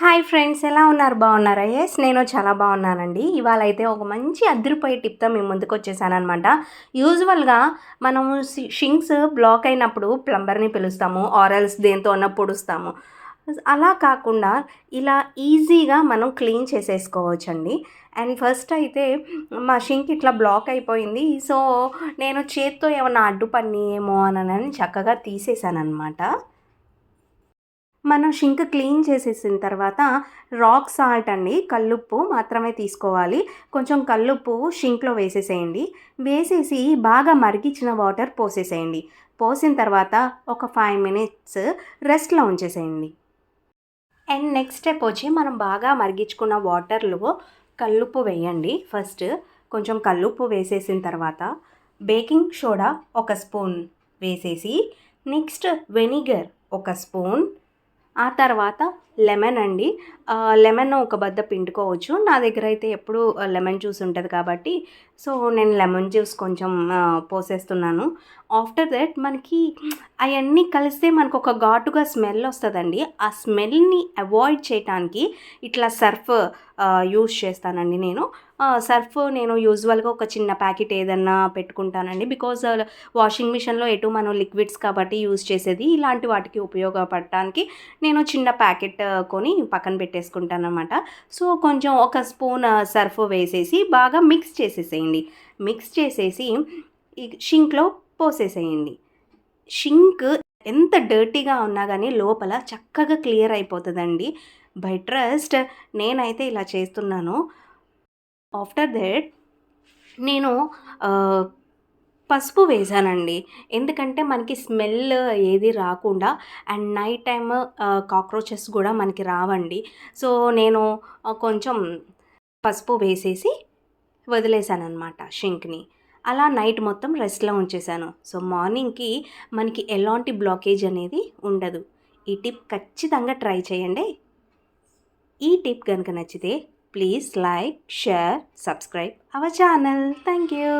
Hi friends ఎలా ఉన్నారు? బాగున్నారా? ఎస్ నేను చాలా బాగున్నానండి. ఇవాళ అయితే ఒక మంచి అదిరిపోయే టిప్తో మేము ముందుకు వచ్చేసానమాట యూజువల్గా మనము షింక్స్ బ్లాక్ అయినప్పుడు ప్లంబర్ని పిలుస్తాము ఆరల్స్ దేంతో ఉన్న పొడుస్తాము. అలా కాకుండా ఇలా ఈజీగా మనం క్లీన్ చేసేసుకోవచ్చండి. అండ్ ఫస్ట్ అయితే మా షింక్ ఇట్లా బ్లాక్ అయిపోయింది. సో నేను చేత్తో ఏమన్నా అడ్డుపడిని ఏమో అని చక్కగా తీసేసాను అనమాట మనం షింక్ క్లీన్ చేసేసిన తర్వాత రాక్ సాల్ట్ అండి కల్లుప్పు మాత్రమే తీసుకోవాలి. కొంచెం కల్లుప్పు షింక్లో వేసేసేయండి. వేసేసి బాగా మరిగించిన వాటర్ పోసేసేయండి. పోసిన తర్వాత ఒక ఫైవ్ మినిట్స్ రెస్ట్లో ఉంచేసేయండి. అండ్ నెక్స్ట్ స్టెప్ వచ్చి మనం బాగా మరిగించుకున్న వాటర్లో కల్లుప్పు వేయండి. ఫస్ట్ కొంచెం కల్లుప్పు వేసేసిన తర్వాత బేకింగ్ సోడా ఒక స్పూన్ వేసేసి నెక్స్ట్ వెనిగర్ ఒక స్పూన్ ఆ తర్వాత లెమన్ అండి. లెమన్ ఒక బద్ద పిండుకోవచ్చు. నా దగ్గర అయితే ఎప్పుడు లెమన్ జ్యూస్ ఉంటుంది కాబట్టి. సో నేను లెమన్ జ్యూస్ కొంచెం పోసేస్తున్నాను. ఆఫ్టర్ దట్ మనకి అవన్నీ కలిస్తే మనకు ఒక ఘాటుగా స్మెల్ వస్తుందండి. ఆ స్మెల్ని అవాయిడ్ చేయటానికి ఇట్లా సర్ఫ్ యూజ్ చేస్తానండి నేను. సర్ఫ్ నేను యూజువల్గా ఒక చిన్న ప్యాకెట్ ఏదన్నా పెట్టుకుంటానండి. బికాజ్ వాషింగ్ మిషన్లో ఎటు మనం లిక్విడ్స్ కాబట్టి యూజ్ చేసేది ఇలాంటి వాటికి ఉపయోగపడటానికి నేను చిన్న ప్యాకెట్ కొని పక్కన పెట్టేసుకుంటాను అనమాట సో కొంచెం ఒక స్పూన్ సర్ఫ్ వేసేసి బాగా మిక్స్ చేసేసేయండి. మిక్స్ చేసేసి ఈ షింక్లో పోసేసేయండి. షింక్ ఎంత డర్టీగా ఉన్నా కానీ లోపల చక్కగా క్లియర్ అయిపోతుందండి. బై ట్రస్ట్ నేనైతే ఇలా చేస్తున్నాను. ఆఫ్టర్ దట్ నేను పసుపు వేసానండి ఎందుకంటే మనకి స్మెల్ ఏది రాకుండా అండ్ నైట్ టైమ్ కాక్రోచెస్ కూడా మనకి రావండి. సో నేను కొంచెం పసుపు వేసేసి వదిలేశానమాట షింక్ని. అలా నైట్ మొత్తం రెస్ట్లో ఉంచేసాను సో మార్నింగ్కి మనకి ఎలాంటి బ్లాకేజ్ అనేది ఉండదు. ఈ టిప్ ఖచ్చితంగా ట్రై చేయండి. ఈ టిప్ కనుక నచ్చితే please like share subscribe our channel thank you